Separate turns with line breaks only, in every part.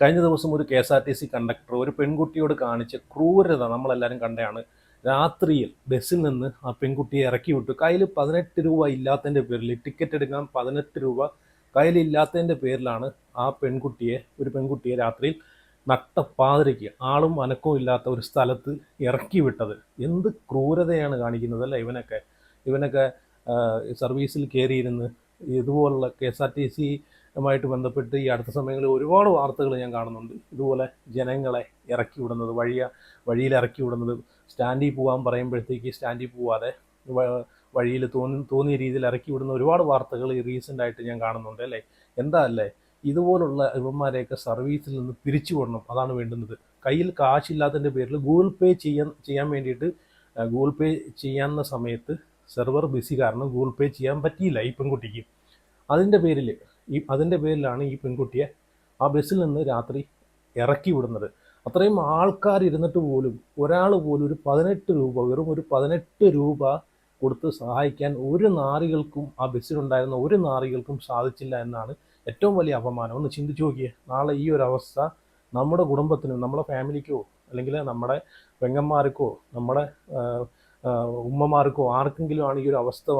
കഴിഞ്ഞ ദിവസം ഒരു K S R T C conductor ഒരു പെൺകുട്ടിയോട് കാണിച്ച ക്രൂരത നമ്മളെല്ലാവരും കണ്ടതാണ്. രാത്രിയിൽ ബസ്സിൽ നിന്ന് ആ പെൺകുട്ടിയെ ഇറക്കി വിട്ടു. കയ്യിൽ പതിനെട്ട് രൂപ ഇല്ലാത്തതിന്റെ പേരിൽ ടിക്കറ്റ് എടുക്കാൻ പതിനെട്ട് രൂപ കയ്യിലില്ലാത്തതിന്റെ പേരിലാണ് ആ പെൺകുട്ടിയെ ഒരു പെൺകുട്ടിയെ രാത്രിയിൽ നട്ടപ്പാതിരയ്ക്ക് ആളും അനക്കവും ഇല്ലാത്ത ഒരു സ്ഥലത്ത് ഇറക്കി വിട്ടത്. എന്ത് ക്രൂരതയാണ് കാണിക്കുന്നത് അല്ലേ ഇവനൊക്കെ? ഇവനൊക്കെ സർവീസിൽ കയറിയിരുന്ന് ഇതുപോലുള്ള കെ എസ് ആർ ടി സിയുമായിട്ട് ബന്ധപ്പെട്ട് ഈ അടുത്ത സമയങ്ങളിൽ ഒരുപാട് വാർത്തകൾ ഞാൻ കാണുന്നുണ്ട്. ഇതുപോലെ ജനങ്ങളെ ഇറക്കി വിടുന്നത് വഴിയ വഴിയിൽ ഇറക്കി വിടുന്നത്. സ്റ്റാൻഡിൽ പോകാൻ പറയുമ്പോഴത്തേക്ക് സ്റ്റാൻഡിൽ പോവാതെ വഴിയിൽ തോന്നി തോന്നിയ രീതിയിൽ ഇറക്കി വിടുന്ന ഒരുപാട് വാർത്തകൾ ഈ റീസെന്റ് ആയിട്ട് ഞാൻ കാണുന്നുണ്ട് അല്ലേ? എന്താ അല്ലേ? ഇതുപോലുള്ള ഇവന്മാരെയൊക്കെ സർവീസിൽ നിന്ന് പിരിച്ചു വിടണം. അതാണ് വേണ്ടുന്നത്. കയ്യിൽ കാശില്ലാത്തതിന്റെ പേരിൽ ഗൂഗിൾ പേ ചെയ്യാൻ ചെയ്യാൻ വേണ്ടിയിട്ട് ഗൂഗിൾ പേ ചെയ്യാവുന്ന സമയത്ത് സെർവർ ബിസി കാരണം ഗൂഗിൾ പേ ചെയ്യാൻ പറ്റിയില്ല ഈ പെൺകുട്ടിക്ക്. അതിന്റെ പേരിൽ ഈ അതിന്റെ പേരിലാണ് ഈ പെൺകുട്ടിയെ ആ ബസ്സിൽ നിന്ന് രാത്രി ഇറക്കി വിടുന്നത്. അത്രയും ആൾക്കാർ ഇരുന്നിട്ട് പോലും ഒരാൾ പോലും ഒരു പതിനെട്ട് രൂപ വെറും ഒരു പതിനെട്ട് രൂപ കൊടുത്ത് സഹായിക്കാൻ ഒരു നാറികൾക്കും ആ ബസ്സിലുണ്ടായിരുന്ന ഒരു നാറികൾക്കും സാധിച്ചില്ല എന്നാണ് ഏറ്റവും വലിയ അപമാനം. ഒന്ന് ചിന്തിച്ചു നോക്കിയേ നാളെ ഈ ഒരു അവസ്ഥ നമ്മുടെ കുടുംബത്തിനും നമ്മുടെ ഫാമിലിക്കോ അല്ലെങ്കിൽ നമ്മുടെ പെങ്ങന്മാർക്കോ നമ്മുടെ ഉമ്മമാർക്കോ ആർക്കെങ്കിലും ആണ് ഈ ഒരു അവസ്ഥ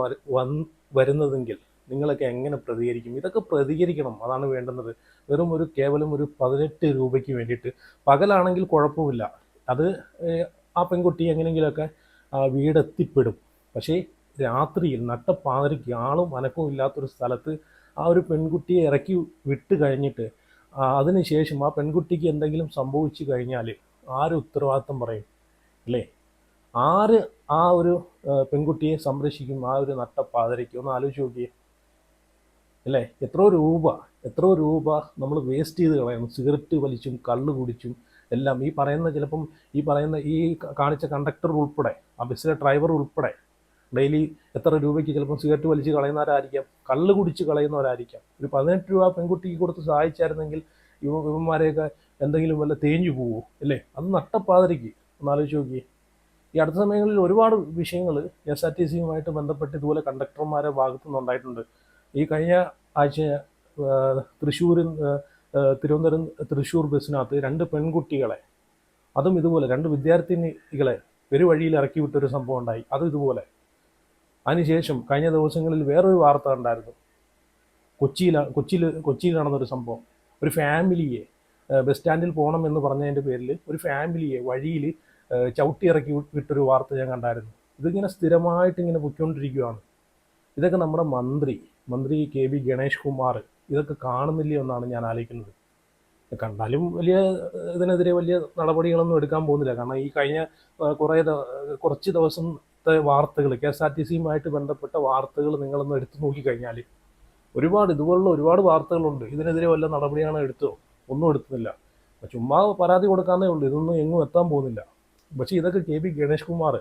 വരുന്നതെങ്കിൽ നിങ്ങളൊക്കെ എങ്ങനെ പ്രതികരിക്കും? ഇതൊക്കെ പ്രതികരിക്കണം. അതാണ് വേണ്ടുന്നത്. വെറും ഒരു കേവലം ഒരു പതിനെട്ട് രൂപയ്ക്ക് വേണ്ടിയിട്ട്. പകലാണെങ്കിൽ കുഴപ്പമില്ല. അത് ആ പെൺകുട്ടി എങ്ങനെയെങ്കിലുമൊക്കെ വീടെത്തിപ്പെടും. പക്ഷേ രാത്രിയിൽ നട്ടപ്പാതിരയ്ക്ക് ആളും അനക്കവും ഇല്ലാത്തൊരു സ്ഥലത്ത് ആ ഒരു പെൺകുട്ടിയെ ഇറക്കി വിട്ട് കഴിഞ്ഞിട്ട് അതിനുശേഷം ആ പെൺകുട്ടിക്ക് എന്തെങ്കിലും സംഭവിച്ചു കഴിഞ്ഞാൽ ആര് ഉത്തരവാദിത്തം പറയും? അല്ലേ? ആര് ആ ഒരു പെൺകുട്ടിയെ സംരക്ഷിക്കും? ആ ഒരു നട്ടപ്പാതിരയ്ക്ക്? ഒന്ന് ആലോചിച്ച് നോക്കിയേ. അല്ലേ? എത്രയോ രൂപ എത്രയോ രൂപ നമ്മൾ വേസ്റ്റ് ചെയ്ത് കളയുന്നു. സിഗരറ്റ് വലിച്ചും കള്ള് കുടിച്ചും എല്ലാം. ഈ പറയുന്ന ചിലപ്പം ഈ പറയുന്ന ഈ കാണിച്ച കണ്ടക്ടർ ഉൾപ്പെടെ ആ ബസ്സിലെ ഡ്രൈവർ ഉൾപ്പെടെ ഡെയിലി എത്ര രൂപയ്ക്ക് ചിലപ്പം സിഗരറ്റ് വലിച്ച് കളയുന്നവരായിരിക്കാം കള്ള് കുടിച്ച് കളയുന്നവരായിരിക്കാം. ഒരു പതിനെട്ട് രൂപ പെൺകുട്ടിക്ക് കൊടുത്ത് സഹായിച്ചായിരുന്നെങ്കിൽ യുവ യുവന്മാരെയൊക്കെ എന്തെങ്കിലും വല്ല തേഞ്ഞു പോവോ അല്ലേ? അത് നട്ടപ്പാതിരിക്ക് ഒന്നാലോചിച്ച് നോക്കിയേ. ഈ അടുത്ത സമയങ്ങളിൽ ഒരുപാട് വിഷയങ്ങൾ എസ് ആർ ടി സിയുമായിട്ട് ബന്ധപ്പെട്ട് ഇതുപോലെ കണ്ടക്ടർമാരെ ഭാഗത്തു ഈ കഴിഞ്ഞ ആഴ്ച തൃശ്ശൂരിൽ തിരുവനന്തപുരം തൃശ്ശൂർ ബസ്സിനകത്ത് രണ്ട് പെൺകുട്ടികളെ അതും ഇതുപോലെ രണ്ട് വിദ്യാർത്ഥിനികളെ ഒരു വഴിയിൽ ഇറക്കി വിട്ടൊരു സംഭവം ഉണ്ടായി. അതും ഇതുപോലെ. അതിനുശേഷം കഴിഞ്ഞ ദിവസങ്ങളിൽ വേറൊരു വാർത്ത ഉണ്ടായിരുന്നു. കൊച്ചിയിൽ കൊച്ചിയിൽ കൊച്ചിയിൽ നടന്നൊരു സംഭവം. ഒരു ഫാമിലിയെ ബസ് സ്റ്റാൻഡിൽ പോകണം എന്ന് പറഞ്ഞതിന്റെ പേരിൽ ഒരു ഫാമിലിയെ വഴിയിൽ ചവിട്ടി ഇറക്കി വിട്ടൊരു വാർത്ത ഞാൻ കണ്ടായിരുന്നു. ഇതിങ്ങനെ സ്ഥിരമായിട്ട് ഇങ്ങനെ പൊയ്ക്കൊണ്ടിരിക്കുകയാണ്. ഇതൊക്കെ നമ്മുടെ മന്ത്രി മന്ത്രി കെ വി ഗണേഷ് കുമാർ ഇതൊക്കെ കാണുന്നില്ല എന്നാണ് ഞാൻ ആലോചിക്കുന്നത്. കണ്ടാലും വലിയ ഇതിനെതിരെ വലിയ നടപടികളൊന്നും എടുക്കാൻ പോകുന്നില്ല. കാരണം ഈ കഴിഞ്ഞ കുറേ കുറച്ച് ദിവസത്തെ വാർത്തകൾ കെ എസ് ആർ ടി സിയുമായിട്ട് ബന്ധപ്പെട്ട വാർത്തകൾ നിങ്ങളൊന്ന് എടുത്തു നോക്കിക്കഴിഞ്ഞാൽ ഒരുപാട് ഇതുപോലുള്ള ഒരുപാട് വാർത്തകളുണ്ട്. ഇതിനെതിരെ വല്ല നടപടിയാണ് എടുത്തോ? ഒന്നും എടുക്കുന്നില്ല ചുമ്മാ പരാതി കൊടുക്കാന്നേ ഉള്ളൂ. ഇതൊന്നും എങ്ങും എത്താൻ പോകുന്നില്ല. പക്ഷേ ഇതൊക്കെ കെ പി ഗണേഷ് കുമാർ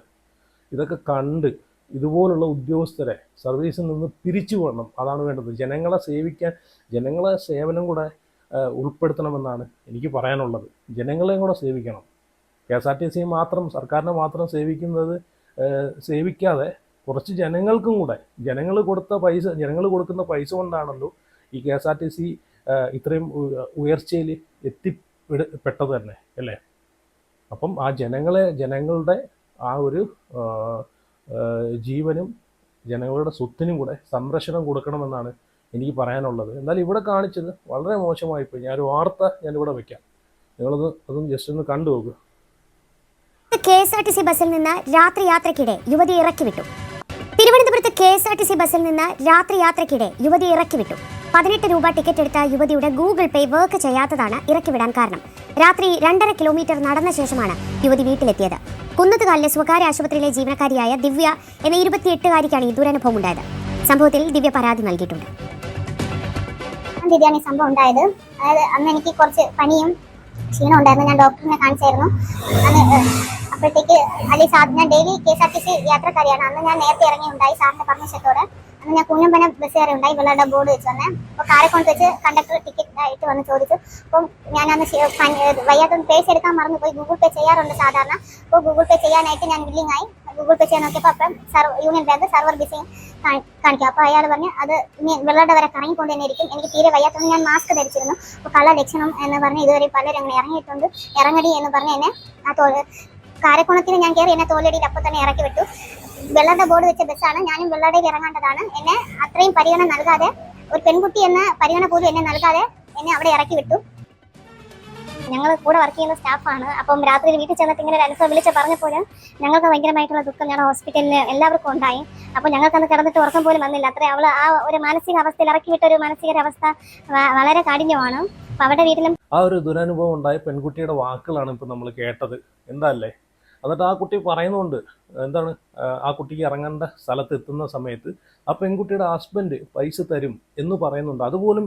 ഇതൊക്കെ കണ്ട് ഇതുപോലുള്ള ഉദ്യോഗസ്ഥരെ സർവീസിൽ നിന്ന് പിരിച്ചു വിടണം. അതാണ് വേണ്ടത്. ജനങ്ങളെ സേവിക്കാൻ ജനങ്ങളെ സേവനം കൂടെ ഉൾപ്പെടുത്തണമെന്നാണ് എനിക്ക് പറയാനുള്ളത്. ജനങ്ങളെയും കൂടെ സേവിക്കണം. K S R T C മാത്രം സർക്കാരിനെ മാത്രം സേവിക്കുന്നത് സേവിക്കാതെ കുറച്ച് ജനങ്ങൾക്കും കൂടെ ജനങ്ങൾ കൊടുത്ത പൈസ ജനങ്ങൾ കൊടുക്കുന്ന പൈസ കൊണ്ടാണല്ലോ ഈ K S R T C ഇത്രയും ഉയർച്ചയിൽ എത്തിപ്പെട്ടത് തന്നെ അല്ലേ? അപ്പം ആ ജനങ്ങളെ ജനങ്ങളുടെ ആ ഒരു ജീവനും ജനങ്ങളുടെ സ്വത്തിനും കൂടെ സംരക്ഷണം കൊടുക്കണമെന്നാണ് എനിക്ക് പറയാനുള്ളത്. എന്നാൽ ഇവിടെ കാണിച്ചത് വളരെ മോശമായിപ്പോയി ഞാനൊരു വാർത്ത ഞാനിവിടെ വെക്കാം. നിങ്ങളത് അതും ജസ്റ്റ് ഒന്ന് കണ്ടു നോക്കുക
K S R T C ബസ്സിൽ നിന്ന് രാത്രി യാത്രക്കിടെ യുവതി ഇറക്കി വിട്ടു തിരുവനന്തപുരത്ത് K S R T C ബസ്സിൽ നിന്ന് രാത്രി യാത്രക്കിടെ യുവതി ഇറക്കി വിട്ടു പതിനെട്ട് രൂപ ടിക്കറ്റ് എടുത്ത യുവതിയുടെ ഗൂഗിൾ പേ വർക്ക് ചെയ്യാത്തതാണ് ഇറക്കിവിടാൻ കാരണം. രാത്രി രണ്ടര കിലോമീറ്റർ നടന്ന ശേഷമാണ് യുവതി വീട്ടിലെത്തിയത്. കുന്നത്തുകാലിലെ സ്വകാര്യ ആശുപത്രിയിലെ ജീവനക്കാരിയായ ദിവ്യ എന്ന ഇരുപത്തിയെട്ടുകാരിക്കാണ് ഈ ദുരനുഭവം ഉണ്ടായത്. സംഭവത്തിൽ ദിവ്യ പരാതി നൽകിയിട്ടുണ്ട്.
ദിവ്യാണ് സംഭവം ഉണ്ടായത്. അതായത് അന്ന് എനിക്ക് കുറച്ച് പനിയും ക്ഷീണം ഉണ്ടായിരുന്നു. ഞാൻ ഡോക്ടറിനെ കാണിച്ചായിരുന്നു. അപ്പോഴത്തേക്ക് അല്ലെങ്കിൽ ഞാൻ daily K S R T C യാത്രക്കാരിയാണ്. അന്ന് ഞാൻ നേരത്തെ ഇറങ്ങി ഉണ്ടായി സാറിന്റെ പെർമിഷത്തോടെ അന്ന് ഞാൻ കുഞ്ഞമ്പന ബസ് കയറി ഉണ്ടായി. വെള്ളയുടെ ബോർഡ് വെച്ച് വന്നേ. അപ്പോൾ കൊണ്ട് വെച്ച് കണ്ടക്ടർ ടിക്കറ്റ് ആയിട്ട് വന്ന് ചോദിച്ചു. അപ്പം ഞാൻ അന്ന് ശ- പേസ് എടുക്കാൻ മറന്നു പോയി. ഗൂഗിൾ പേ ചെയ്യാറുണ്ട് സാധാരണ. അപ്പോൾ ഗൂഗിൾ പേ ചെയ്യാനായിട്ട് ഞാൻ ബില്ലിംഗ് ആയി. ഗൂഗിൾ പേ ചെയ്യാൻ നോക്കിയപ്പോൾ അപ്പം സർവ യൂണിയൻ ബാങ്ക് സർവർ ബിസി കാണിക്കും. അപ്പോൾ അയാൾ പറഞ്ഞു അത് ഇനി വെള്ളയുടെ വരെ കറങ്ങിക്കൊണ്ട് തന്നെ ഇരിക്കും എനിക്ക് തീരെ വയ്യാത്തതുകൊണ്ട് ഞാൻ മാസ്ക് ധരിച്ചിരുന്നു. അപ്പോൾ കള്ള ലക്ഷണം എന്ന് പറഞ്ഞ് ഇതുവരെ പലരും അങ്ങനെ ഇറങ്ങിയിട്ടുണ്ട്. ഇറങ്ങടി എന്ന് പറഞ്ഞ് എന്നെ ആ തോൽ കാരക്കോണത്തിന് ഞാൻ കയറി എന്നെ തോലടിയിൽ അപ്പോൾ തന്നെ ഇറക്കി വിട്ടു. വെള്ളയുടെ ബോർഡ് വെച്ച ബസ്സാണ് ഞാനും വെള്ളടയിൽ ഇറങ്ങേണ്ടതാണ്. എന്നെ അത്രയും പരിഗണന നൽകാതെ ഒരു പെൺകുട്ടി എന്ന പരിഗണന പോലും എന്നെ നൽകാതെ എന്നെ അവിടെ ഇറക്കി വിട്ടു. ഞങ്ങൾ കൂടെ വർക്ക് ചെയ്യുന്ന സ്റ്റാഫാണ് അപ്പം രാത്രി വീട്ടിൽ ചെന്നിട്ട് ഇങ്ങനെ ഒരു അനുഭവം വിളിച്ച് പറഞ്ഞപ്പോൾ ഞങ്ങൾക്ക് ഭയങ്കരമായിട്ടുള്ള ദുഃഖം. ഞങ്ങളുടെ ഹോസ്പിറ്റലിൽ എല്ലാവർക്കും ഉണ്ടായി. അപ്പോൾ ഞങ്ങൾക്ക് അന്ന് കിടന്നിട്ട് ഉറക്കം പോലും വന്നില്ല. അത്ര അവൾ ആ ഒരു മാനസിക അവസ്ഥയിൽ ഇറക്കി വിട്ട ഒരു മാനസികരവസ്ഥ വളരെ കാഠിന്യമാണ്. അപ്പോൾ അവിടെ വീട്ടിലും
ആ ഒരു ദുരനുഭവം ഉണ്ടായ പെൺകുട്ടിയുടെ വാക്കുകളാണ് ഇപ്പം നമ്മൾ കേട്ടത്. എന്താല്ലേ എന്നിട്ട് ആ കുട്ടി പറയുന്നുണ്ട് എന്താണ് ആ, കുട്ടിക്ക് ഇറങ്ങേണ്ട സ്ഥലത്ത് എത്തുന്ന സമയത്ത് ആ പെൺകുട്ടിയുടെ ഹസ്ബൻഡ് പൈസ തരും എന്ന് പറയുന്നുണ്ട് അതുപോലും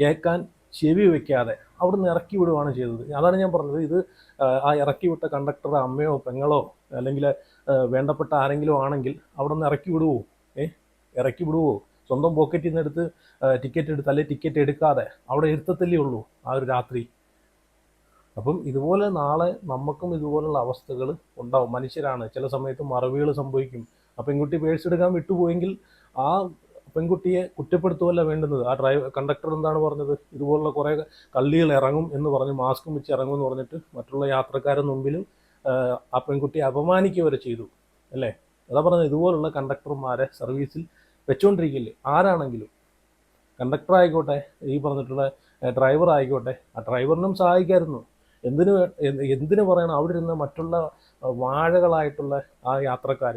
കേൾക്കാൻ ചെവി വെക്കാതെ നിന്ന് ഇറക്കി വിടുകയാണ് ചെയ്തത്. അതാണ് ഞാൻ പറഞ്ഞത്. ഇത് ആ, ആ ഇറക്കി വിട്ട കണ്ടക്ടറുടെ അമ്മയോ പെങ്ങളോ അല്ലെങ്കിൽ വേണ്ടപ്പെട്ട ആരെങ്കിലും ആണെങ്കിൽ അവിടെ നിന്ന് ഇറക്കി വിടുവോ? ഏ? ഇറക്കി വിടുവോ? സ്വന്തം പോക്കറ്റിൽ നിന്ന് എടുത്ത് ടിക്കറ്റ് എടുത്ത് അല്ലെങ്കിൽ ടിക്കറ്റ് എടുക്കാതെ അവിടെ ഇരുത്തത്തല്ലേ ഉള്ളൂ ആ ഒരു രാത്രി. അപ്പം ഇതുപോലെ നാളെ നമുക്കും ഇതുപോലുള്ള അവസ്ഥകൾ ഉണ്ടാവും. മനുഷ്യരാണ്. ചില സമയത്ത് മറവികൾ സംഭവിക്കും. ആ പെൺകുട്ടി പേഴ്സ് എടുക്കാൻ വിട്ടുപോയെങ്കിൽ ആ പെൺകുട്ടിയെ കുറ്റപ്പെടുത്തുകയല്ല വേണ്ടുന്നത്. ആ ഡ്രൈവർ കണ്ടക്ടർ എന്താണ് പറഞ്ഞത്? ഇതുപോലുള്ള കുറേ കള്ളികൾ ഇറങ്ങും എന്ന് പറഞ്ഞ് മാസ്കും വെച്ച് ഇറങ്ങും എന്ന് പറഞ്ഞിട്ട് മറ്റുള്ള യാത്രക്കാരുടെ മുമ്പിലും ആ പെൺകുട്ടിയെ അപമാനിക്കുക വരെ ചെയ്തു. അല്ലേ? അതാ പറഞ്ഞത്. ഇതുപോലുള്ള കണ്ടക്ടർമാരെ സർവീസിൽ വെച്ചുകൊണ്ടിരിക്കില്ലേ ആരാണെങ്കിലും. കണ്ടക്ടർ ആയിക്കോട്ടെ ഈ പറഞ്ഞിട്ടുള്ള ഡ്രൈവർ ആയിക്കോട്ടെ ആ ഡ്രൈവറിനും സഹായിക്കായിരുന്നു. എന്തിനു എന്തിനു പറയണം? അവിടെ ഇരുന്ന മറ്റുള്ള വാഴകളായിട്ടുള്ള ആ യാത്രക്കാർ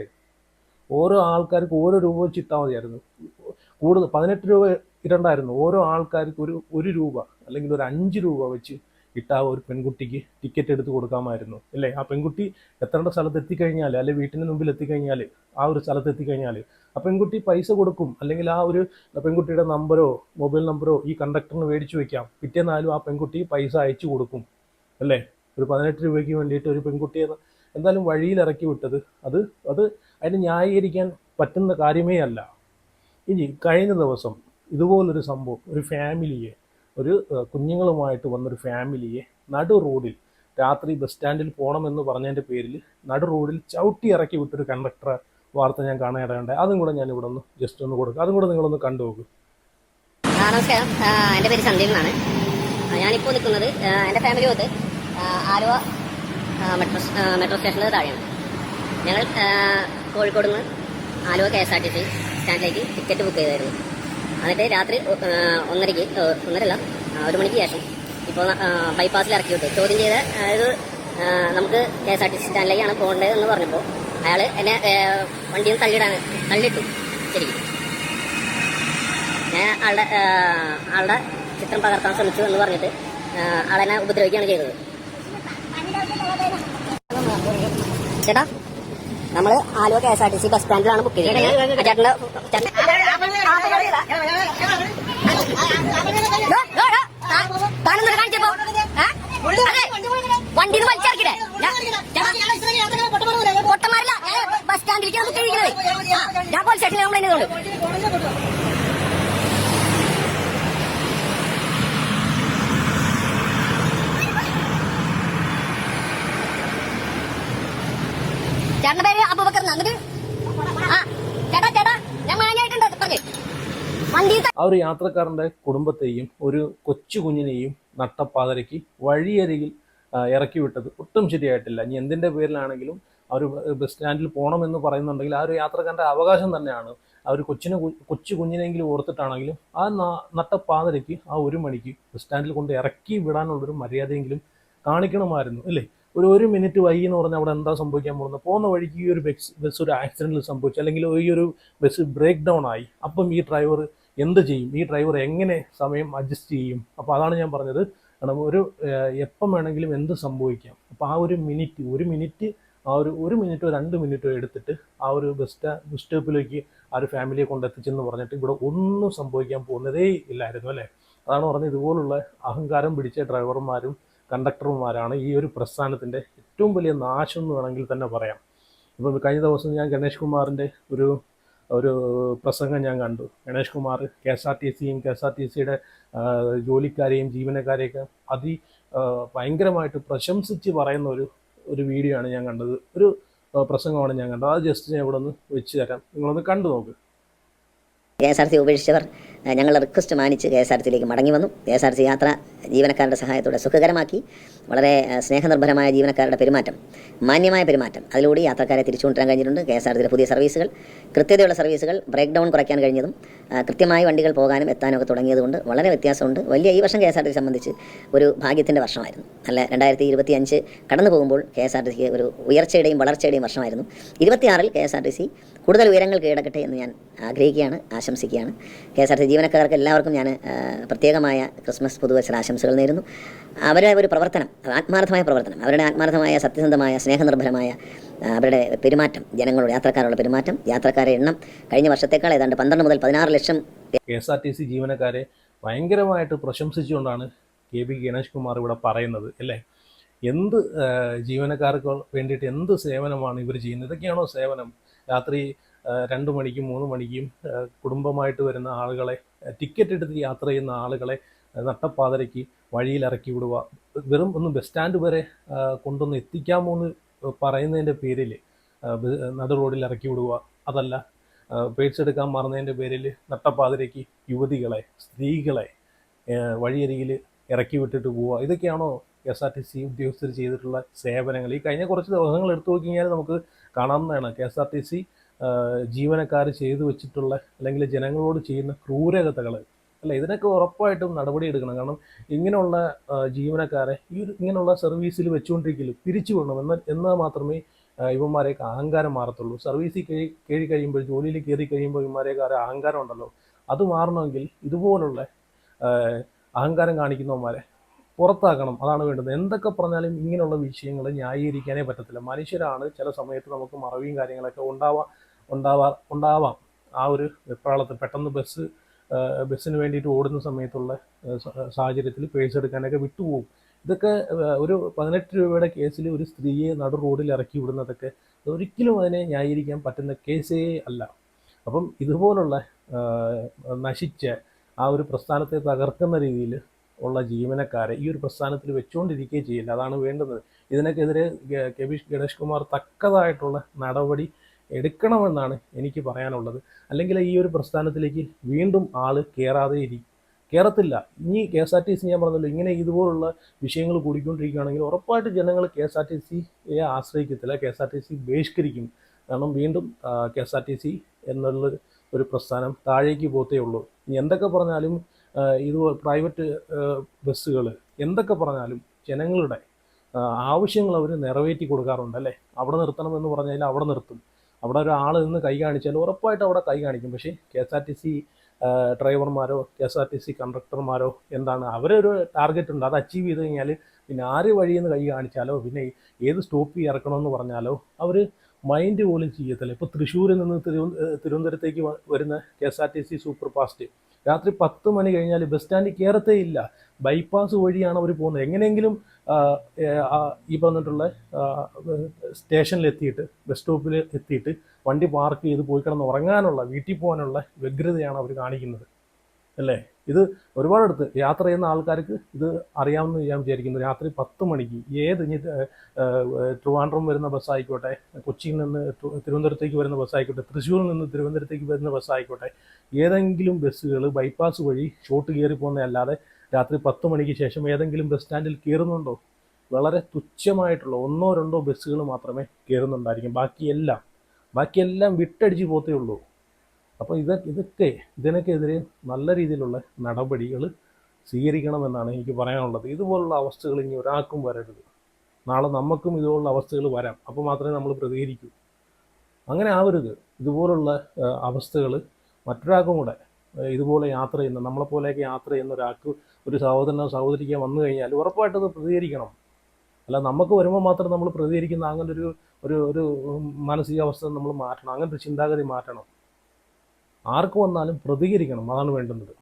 ഓരോ ആൾക്കാർക്ക് ഓരോ രൂപ വെച്ച് ഇട്ടാൽ മതിയായിരുന്നു. കൂടുതൽ പതിനെട്ട് രൂപ ഇടണ്ടായിരുന്നു. ഓരോ ആൾക്കാർക്ക് ഒരു ഒരു രൂപ അല്ലെങ്കിൽ ഒരു അഞ്ച് രൂപ വെച്ച് ഇട്ടാ ഒരു പെൺകുട്ടിക്ക് ടിക്കറ്റ് എടുത്ത് കൊടുക്കാമായിരുന്നു. അല്ലേ ആ പെൺകുട്ടി എത്തേണ്ട സ്ഥലത്ത് എത്തിക്കഴിഞ്ഞാൽ അല്ലെ വീട്ടിന് മുമ്പിൽ എത്തിക്കഴിഞ്ഞാൽ ആ ഒരു സ്ഥലത്ത് എത്തിക്കഴിഞ്ഞാൽ ആ പെൺകുട്ടി പൈസ കൊടുക്കും. അല്ലെങ്കിൽ ആ ഒരു പെൺകുട്ടിയുടെ നമ്പരോ മൊബൈൽ നമ്പറോ ഈ കണ്ടക്ടറിന് മേടിച്ചു വെക്കാം. പിറ്റേന്നാലും ആ പെൺകുട്ടി പൈസ അയച്ചു കൊടുക്കും. അല്ലേ? ഒരു പതിനെട്ട് രൂപയ്ക്ക് വേണ്ടിയിട്ട് ഒരു പെൺകുട്ടിയെ എന്തായാലും വഴിയിൽ ഇറക്കി വിട്ടത്. അത് അത് അതിനെ ന്യായീകരിക്കാൻ പറ്റുന്ന കാര്യമേ അല്ല. ഇനി കഴിഞ്ഞ ദിവസം ഇതുപോലൊരു സംഭവം ഒരു ഫാമിലിയെ ഒരു കുഞ്ഞുങ്ങളുമായിട്ട് വന്നൊരു ഫാമിലിയെ നടു റോഡിൽ രാത്രി ബസ് സ്റ്റാൻഡിൽ പോകണമെന്ന് പറഞ്ഞതിന്റെ പേരിൽ നടു റോഡിൽ ചവിട്ടി ഇറക്കി വിട്ടൊരു കണ്ടക്ടറെ വാർത്ത ഞാൻ കാണാനിടയുണ്ടായി അതും കൂടെ ഞാൻ ഇവിടെ ഒന്ന് ജസ്റ്റ് ഒന്ന് കൊടുക്കുക അതും കൂടെ നിങ്ങളൊന്ന് കണ്ടു
നമസ്കാരം. എന്റെ പേര് സന്ദീപ് എന്നാണ് ഞാനിപ്പോൾ നിൽക്കുന്നത് എന്റെ ഫാമിലി ഒത്ത് ആലുവ മെട്രോ മെട്രോ സ്റ്റേഷനിൽ താഴെയാണ്. ഞങ്ങൾ കോഴിക്കോട് നിന്ന് Aluva K S R T C സ്റ്റാൻഡിലേക്ക് ticket book ചെയ്തായിരുന്നു. എന്നിട്ട് രാത്രി ഒന്നരയ്ക്ക് ഒന്നരല്ല ഒരു മണിക്ക് ശേഷം ഇപ്പോൾ ബൈപ്പാസിൽ ഇറക്കി വിട്ടു ചോദ്യം ചെയ്ത അതായത് നമുക്ക് K S R T C സ്റ്റാൻഡിലേക്കാണ് പോകേണ്ടത് എന്ന് പറഞ്ഞപ്പോൾ അയാൾ എന്നെ വണ്ടിയിൽ നിന്ന് തള്ളിയിടാണ് തള്ളിയിട്ടു. ശരിക്കും ഞാൻ ആളുടെ ആളുടെ ചിത്രം പകർത്താൻ ശ്രമിച്ചു എന്ന് പറഞ്ഞിട്ട് ആളെന്നെ ഉപദ്രവിക്കുകയാണ് ചെയ്തത്. ചേട്ടാ നമ്മൾ Aluva K S R T C bus സ്റ്റാൻഡിലാണ് book ചെയ്തത് ചേട്ടന്റെ കാണിച്ചപ്പോ? വണ്ടി ചേട്ടാ, പൊട്ടന്മാരല്ല ബസ് സ്റ്റാൻഡിലേക്ക് ബുക്ക് ചെയ്തിരിക്കുന്നത് ഞാൻ പോലീസ് സ്റ്റേഷനിൽ കംപ്ലൈന്റ് ചെയ്തോളൂ ചേട്ടന്റെ പേര് അബൂബക്കർ ആ ചേട്ടാ ചേട്ടാ ഞാൻ മാഞ്ഞായിട്ടുണ്ട് പറഞ്ഞു. വണ്ടി
ആ ഒരു യാത്രക്കാരന്റെ കുടുംബത്തെയും ഒരു കൊച്ചു കുഞ്ഞിനെയും നട്ടപ്പാതരയ്ക്ക് വഴിയരികിൽ ഇറക്കി വിട്ടത് ഒട്ടും ശരിയായിട്ടില്ല. ഇനി എന്തിന്റെ പേരിലാണെങ്കിലും അവർ ബസ് സ്റ്റാൻഡിൽ പോകണമെന്ന് പറയുന്നുണ്ടെങ്കിൽ ആ ഒരു യാത്രക്കാരന്റെ അവകാശം തന്നെയാണ്. ആ ഒരു കൊച്ചിനെ കൊച്ചു കുഞ്ഞിനെങ്കിലും ഓർത്തിട്ടാണെങ്കിലും ആ നട്ടപ്പാതരയ്ക്ക് ആ ഒരു മണിക്ക് ബസ് സ്റ്റാൻഡിൽ കൊണ്ട് ഇറക്കി വിടാനുള്ളൊരു മര്യാദയെങ്കിലും കാണിക്കണമായിരുന്നു അല്ലേ? ഒരു ഒരു മിനിറ്റ് വൈകി എന്ന് പറഞ്ഞാൽ അവിടെ എന്താ സംഭവിക്കാൻ പോകുന്നത്? പോകുന്ന വഴിക്ക് ഈ ഒരു ബസ് ബസ് ഒരു ആക്സിഡന്റിൽ സംഭവിച്ചു. അല്ലെങ്കിൽ ഈ ഒരു ബസ് ബ്രേക്ക് ഡൗൺ ആയി. അപ്പം ഈ ഡ്രൈവർ എന്ത് ചെയ്യും? ഈ ഡ്രൈവർ എങ്ങനെ സമയം അഡ്ജസ്റ്റ് ചെയ്യും? അപ്പോൾ അതാണ് ഞാൻ പറഞ്ഞത്. കാരണം ഒരു എപ്പം വേണമെങ്കിലും എന്ത് സംഭവിക്കാം? അപ്പോൾ ആ ഒരു മിനിറ്റ് ഒരു മിനിറ്റ് ആ ഒരു ഒരു മിനിറ്റോ രണ്ട് മിനിറ്റോ എടുത്തിട്ട് ആ ഒരു ബസ് ബസ് സ്റ്റോപ്പിലേക്ക് ആ ഒരു ഫാമിലിയെ കൊണ്ടെത്തിച്ചെന്ന് പറഞ്ഞിട്ട് ഇവിടെ ഒന്നും സംഭവിക്കാൻ പോകുന്നതേ ഇല്ലായിരുന്നു അല്ലേ? അതാണ് പറഞ്ഞത് ഇതുപോലുള്ള അഹങ്കാരം പിടിച്ച ഡ്രൈവർമാരും കണ്ടക്ടർമാരാണ് ഈ ഒരു പ്രസ്ഥാനത്തിന്റെ ഏറ്റവും വലിയ നാശം എന്ന് വേണമെങ്കിൽ തന്നെ പറയാം. ഇപ്പം കഴിഞ്ഞ ദിവസം ഞാൻ ഗണേഷ് കുമാറിന്റെ ഒരു ഒരു പ്രസംഗം ഞാൻ കണ്ടു. Ganesh Kumar K S R T സിയും കെ എസ് ആർ ടി സിയുടെ ജോലിക്കാരെയും ജീവനക്കാരെയൊക്കെ അതി ഭയങ്കരമായിട്ട് പ്രശംസിച്ച് പറയുന്ന ഒരു ഒരു വീഡിയോ ആണ് ഞാൻ കണ്ടത്. ഒരു പ്രസംഗമാണ് ഞാൻ കണ്ടത്. അത് ജസ്റ്റ് ഞാൻ ഇവിടെ ഒന്ന് വെച്ച് തരാം. നിങ്ങളൊന്ന് കണ്ടു നോക്ക്.
കെ എസ് ആർ സി ഉപേക്ഷിച്ചവർ ഞങ്ങളുടെ റിക്വസ്റ്റ് മാനിച്ച് കെ എസ് ആർ സിയിലേക്ക് മടങ്ങി വന്നു. കെ എസ് ആർ സി യാത്ര ജീവനക്കാരുടെ സഹായത്തോടെ സുഖകരമാക്കി. വളരെ സ്നേഹനിർഭരമായ ജീവനക്കാരുടെ പെരുമാറ്റം മാന്യമായ പെരുമാറ്റം. അതിലൂടെ യാത്രക്കാരെ തിരിച്ചുകൊണ്ടുവരാൻ കഴിഞ്ഞിട്ടുണ്ട്. കെ എസ് ആർ സിയിലെ പുതിയ സർവീസുകൾ കൃത്യതയുള്ള സർവീസുകൾ ബ്രേക്ക് ഡൗൺ കുറയ്ക്കാൻ കഴിഞ്ഞതും കൃത്യമായി വണ്ടികൾ പോകാനും എത്താനും ഒക്കെ തുടങ്ങിയതുകൊണ്ട് വളരെ വ്യത്യാസമുണ്ട്. വലിയ ഈ വർഷം കെ എസ് ആർ സി സംബന്ധിച്ച് ഒരു ഭാഗ്യത്തിന്റെ വർഷമായിരുന്നു. അല്ല രണ്ടായിരത്തി ഇരുപത്തി അഞ്ച് കടന്നു പോകുമ്പോൾ കെ എസ് ആർ സിക്ക് ഒരു ഉയർച്ചയുടെയും വളർച്ചയുടെയും വർഷമായിരുന്നു. ഇരുപത്തിയാറിൽ K S R T C കൂടുതൽ ഉയരങ്ങൾ കീഴടക്കട്ടെ എന്ന് ഞാൻ ആഗ്രഹിക്കുകയാണ് ആശംസിക്കുകയാണ്. കെ എസ് ആർ ടി ജീവനക്കാർക്ക് എല്ലാവർക്കും ഞാൻ പ്രത്യേകമായ ക്രിസ്മസ് പുതുവത്സര ആശംസകൾ നേരുന്നു. അവരുടെ ഒരു പ്രവർത്തനം ആത്മാർത്ഥമായ പ്രവർത്തനം അവരുടെ ആത്മാർത്ഥമായ സത്യസന്ധമായ സ്നേഹനിർഭരമായ അവരുടെ പെരുമാറ്റം ജനങ്ങളുടെ യാത്രക്കാരുടെ പെരുമാറ്റം യാത്രക്കാരെ എണ്ണം. കഴിഞ്ഞ വർഷത്തേക്കാൾ ഏതാണ്ട് പന്ത്രണ്ട് മുതൽ പതിനാറ് lakh
K S R T C ജീവനക്കാരെ ഭയങ്കരമായിട്ട് പ്രശംസിച്ചുകൊണ്ടാണ് കെ പി ഗണേഷ് കുമാർ ഇവിടെ പറയുന്നത് അല്ലേ? എന്ത് ജീവനക്കാർക്ക് വേണ്ടിയിട്ട് എന്ത് സേവനമാണ് ഇവർ ചെയ്യുന്നത്? ഇതൊക്കെയാണോ സേവനം? രാത്രി രണ്ട് മണിക്കും മൂന്ന് മണിക്കും കുടുംബമായിട്ട് വരുന്ന ആളുകളെ ടിക്കറ്റ് എടുത്ത് യാത്ര ചെയ്യുന്ന ആളുകളെ നട്ടപ്പാതരയ്ക്ക് വഴിയിൽ ഇറക്കി വിടുക. വെറും ഒന്ന് ബസ് സ്റ്റാൻഡ് വരെ കൊണ്ടൊന്ന് എത്തിക്കാമോ എന്ന് പറയുന്നതിന്റെ പേരിൽ നടു റോഡിൽ ഇറക്കി വിടുക. അതല്ല പേടിച്ചെടുക്കാൻ മറന്നതിന്റെ പേരിൽ നട്ടപ്പാതിരയ്ക്ക് യുവതികളെ സ്ത്രീകളെ വഴിയരികിൽ ഇറക്കി വിട്ടിട്ട് പോവുക. ഇതൊക്കെയാണോ എസ് ആർ ടി സി ഉദ്യോഗസ്ഥർ ചെയ്തിട്ടുള്ള സേവനങ്ങൾ? ഈ കഴിഞ്ഞ കുറച്ച് ദിവസങ്ങൾ എടുത്തു നോക്കി കഴിഞ്ഞാൽ നമുക്ക് കാണാവുന്നതാണ് K S R T C ജീവനക്കാർ ചെയ്തു വെച്ചിട്ടുള്ള അല്ലെങ്കിൽ ജനങ്ങളോട് ചെയ്യുന്ന ക്രൂരകഥകൾ അല്ല ഇതിനൊക്കെ ഉറപ്പായിട്ടും നടപടി എടുക്കണം. കാരണം ഇങ്ങനെയുള്ള ജീവനക്കാരെ ഈ ഇങ്ങനെയുള്ള സർവീസിൽ വെച്ചുകൊണ്ടിരിക്കില്ല പിരിച്ചു വിടണം എന്നാൽ എന്നാൽ മാത്രമേ ഇവന്മാരെയൊക്കെ അഹങ്കാരം മാറത്തുള്ളൂ. സർവീസിൽ കയറി കയറി കഴിയുമ്പോൾ ജോലിയിൽ കയറി കഴിയുമ്പോൾ ഇവന്മാരെയൊക്കെ ആരെ അഹങ്കാരം ഉണ്ടല്ലോ. അത് മാറണമെങ്കിൽ ഇതുപോലുള്ള അഹങ്കാരം കാണിക്കുന്നവന്മാരെ പുറത്താക്കണം. അതാണ് വേണ്ടത്. എന്തൊക്കെ പറഞ്ഞാലും ഇങ്ങനെയുള്ള വിഷയങ്ങൾ ന്യായീകരിക്കാനേ പറ്റത്തില്ല. മനുഷ്യരാണ് ചില സമയത്ത് നമുക്ക് മറവിയും കാര്യങ്ങളൊക്കെ ഉണ്ടാവാം ഉണ്ടാവാ ഉണ്ടാവാം. ആ ഒരു വെപ്രാളത്തിൽ പെട്ടെന്ന് ബസ് ബസ്സിന് വേണ്ടിയിട്ട് ഓടുന്ന സമയത്തുള്ള സാഹചര്യത്തിൽ പേഴ്സ് എടുക്കാനൊക്കെ വിട്ടുപോകും. ഇതൊക്കെ ഒരു പതിനെട്ട് രൂപയുടെ കേസിൽ ഒരു സ്ത്രീയെ നടു റോഡിൽ ഇറക്കി വിടുന്നതൊക്കെ ഒരിക്കലും അതിനെ ന്യായീകരിക്കാൻ പറ്റുന്ന കേസേ അല്ല. അപ്പം ഇതുപോലുള്ള നശിച്ച ആ ഒരു പ്രസ്ഥാനത്തെ തകർക്കുന്ന രീതിയിൽ ഉള്ള ജീവനക്കാരെ ഈ ഒരു പ്രസ്ഥാനത്തിൽ വെച്ചുകൊണ്ടിരിക്കുകയും ചെയ്യില്ല അതാണ് വേണ്ടുന്നത്. ഇതിനൊക്കെതിരെ ഗ- കെ ബി ഗണേഷ് കുമാർ തക്കതായിട്ടുള്ള നടപടി എടുക്കണമെന്നാണ് എനിക്ക് പറയാനുള്ളത്. അല്ലെങ്കിൽ ഈ ഒരു പ്രസ്ഥാനത്തിലേക്ക് വീണ്ടും ആൾ കയറാതെ ഇരി കയറത്തില്ല ഇനി K S R T C ഞാൻ പറഞ്ഞല്ലോ ഇങ്ങനെ ഇതുപോലുള്ള വിഷയങ്ങൾ കൂടിക്കൊണ്ടിരിക്കുകയാണെങ്കിൽ ഉറപ്പായിട്ട് ജനങ്ങൾ കെ എസ് ആർ ടി സിയെ ആശ്രയിക്കത്തില്ല. K S R T C ബഹിഷ്കരിക്കും. കാരണം വീണ്ടും K S R T C എന്നുള്ള ഒരു പ്രസ്ഥാനം താഴേക്ക് പോത്തേ ഉള്ളൂ. ഇനി എന്തൊക്കെ പറഞ്ഞാലും ഇത് പ്രൈവറ്റ് ബസ്സുകൾ എന്തൊക്കെ പറഞ്ഞാലും ജനങ്ങളുടെ ആവശ്യങ്ങൾ അവർ നിറവേറ്റി കൊടുക്കാറുണ്ട് അല്ലേ? അവിടെ നിർത്തണമെന്ന് പറഞ്ഞാൽ അവിടെ നിർത്തും. അവിടെ ഒരാൾ നിന്ന് കൈ കാണിച്ചാൽ ഉറപ്പായിട്ട് അവിടെ കൈ കാണിക്കും. പക്ഷേ K S R T C ഡ്രൈവർമാരോ K S R T C കണ്ടക്ടർമാരോ എന്താണ് അവരൊരു ടാർഗറ്റ് ഉണ്ട്. അത് അച്ചീവ് ചെയ്ത് കഴിഞ്ഞാൽ പിന്നെ ആര് വഴിയിൽ നിന്ന് കൈ കാണിച്ചാലോ പിന്നെ ഏത് സ്റ്റോപ്പിൽ ഇറക്കണമെന്ന് പറഞ്ഞാലോ അവർ മൈൻഡ് പോലും ചെയ്യത്തില്ല. ഇപ്പോൾ തൃശ്ശൂരിൽ നിന്ന് തിരുവ തിരുവനന്തപുരത്തേക്ക് വരുന്ന K S R T C super fast രാത്രി പത്ത് മണി കഴിഞ്ഞാൽ ബസ് സ്റ്റാൻഡിൽ കയറത്തേ ഇല്ല. ബൈപ്പാസ് വഴിയാണ് അവർ പോകുന്നത്. എങ്ങനെയെങ്കിലും ഈ പറഞ്ഞിട്ടുള്ള സ്റ്റേഷനിൽ എത്തിയിട്ട് ബസ് സ്റ്റോപ്പിൽ എത്തിയിട്ട് വണ്ടി പാർക്ക് ചെയ്ത് പോയി കിടന്ന് ഉറങ്ങാനുള്ള വീട്ടിൽ പോകാനുള്ള വ്യഗ്രതയാണ് അവർ കാണിക്കുന്നത്. അല്ലേ? ഇത് ഒരുപാടടുത്ത് യാത്ര ചെയ്യുന്ന ആൾക്കാർക്ക് ഇത് അറിയാമെന്ന് ഞാൻ വിചാരിക്കുന്നു. രാത്രി പത്ത് മണിക്ക് ഏത് ഇനി ട്രിവാൻഡ്രം വരുന്ന ബസ്സായിക്കോട്ടെ കൊച്ചിയിൽ നിന്ന് തിരുവനന്തപുരത്തേക്ക് വരുന്ന ബസ്സായിക്കോട്ടെ തൃശ്ശൂരിൽ നിന്ന് തിരുവനന്തപുരത്തേക്ക് വരുന്ന ബസ്സായിക്കോട്ടെ ഏതെങ്കിലും ബസ്സുകൾ ബൈപ്പാസ് വഴി ഷോട്ട് കയറി പോകുന്നതല്ലാതെ രാത്രി പത്ത് മണിക്ക് ശേഷം ഏതെങ്കിലും ബസ് സ്റ്റാൻഡിൽ കയറുന്നുണ്ടോ? വളരെ തുച്ഛമായിട്ടുള്ള ഒന്നോ രണ്ടോ ബസ്സുകൾ മാത്രമേ കയറുന്നുണ്ടായിരിക്കും. ബാക്കിയെല്ലാം ബാക്കിയെല്ലാം വിട്ടടിച്ച് പോത്തേ ഉള്ളൂ. അപ്പോൾ ഇത് ഇതൊക്കെ ഇതിനൊക്കെതിരെ നല്ല രീതിയിലുള്ള നടപടികൾ സ്വീകരിക്കണമെന്നാണ് എനിക്ക് പറയാനുള്ളത്. ഇതുപോലുള്ള അവസ്ഥകൾ ഇനി ഒരാൾക്കും വരരുത്. നാളെ നമുക്കും ഇതുപോലുള്ള അവസ്ഥകൾ വരാം. അപ്പോൾ മാത്രമേ നമ്മൾ പ്രതികരിക്കൂ. അങ്ങനെ ആവരുത്. ഇതുപോലുള്ള അവസ്ഥകൾ മറ്റൊരാൾക്കും കൂടെ ഇതുപോലെ യാത്ര ചെയ്യുന്ന നമ്മളെപ്പോലെയൊക്കെ യാത്ര ചെയ്യുന്ന ഒരാൾക്ക് ഒരു സഹോദരനോ സഹോദരിക്കോ വന്നു കഴിഞ്ഞാൽ ഉറപ്പായിട്ടും പ്രതികരിക്കണം. അല്ല നമുക്ക് വരുമ്പോൾ മാത്രം നമ്മൾ പ്രതികരിക്കുന്ന അങ്ങനെ ഒരു ഒരു ഒരു മാനസികാവസ്ഥ നമ്മൾ മാറ്റണം. അങ്ങനത്തെ ഒരു ചിന്താഗതി മാറ്റണം. ആർക്ക് വന്നാലും പ്രതികരിക്കണം അതാണ് വേണ്ടുന്നത്.